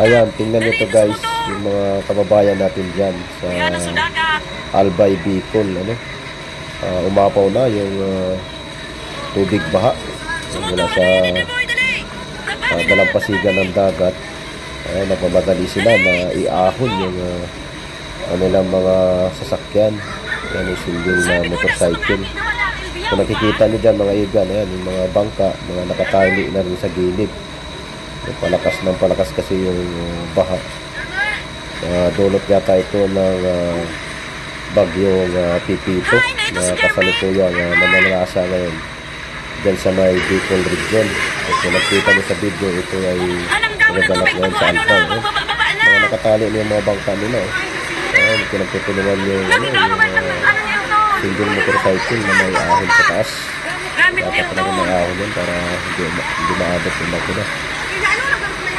Ayan, tingnan nyo to guys, yung mga kababayan natin dyan sa Albay Bicol, ano. Ah, umapaw na yung ah, tubig baha mula sa uh, dalampasigan ng dagat. Ayan, nagmamadali sila na iahon yung uh, kanilang mga sasakyan. Ayan, yung single na motorcycle. Kung nakikita nyo dyan mga igan, ayan, yung mga bangka, mga nakatali na rin sa gilid. Yung Palakas ng palakas kasi yung baha. Uh, dulot yata ito ng uh, bagyong uh, Pipito na kasalukuyang uh, namalasa ngayon dyan sa may Bicol region. At kung nakita nyo sa video, ito ay nagaganap ngayon sa Alpang. Eh. Mga nakatali na yung mga bangka nila. Eh. Ayan, pinagtutulungan yung, ano, yung uh, single motorcycle na may ahon sa taas. Dapat talaga may ahon yan para hindi, hindi maabot yung makina.